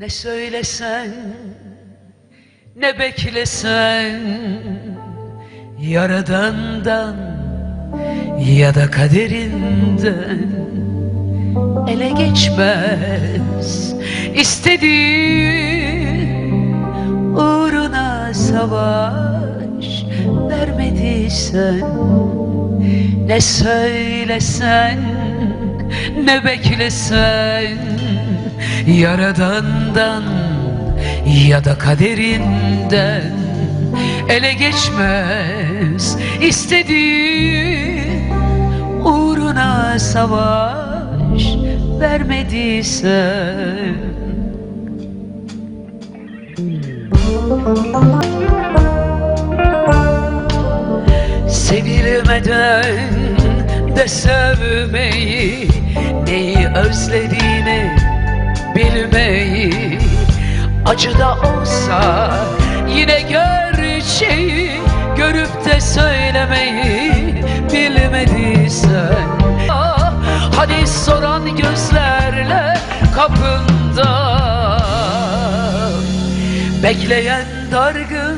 Ne söylesen ne beklesen Yaradandan ya da kaderinden Ele geçmez. İstediğin Uğruna savaş vermediysen Ne söylesen ne beklesen Yaradandan ya da kaderinden Ele geçmez. İstediğin Uğruna savaş vermediysen Sevilmeden de sevmeyi Neyi özlediğini bilmeyi. Acı da olsa yine gerçeği Görüp de söylemeyi bilmediysen. Ah, Hadi soran gözlerle kapında Bekleyen dargın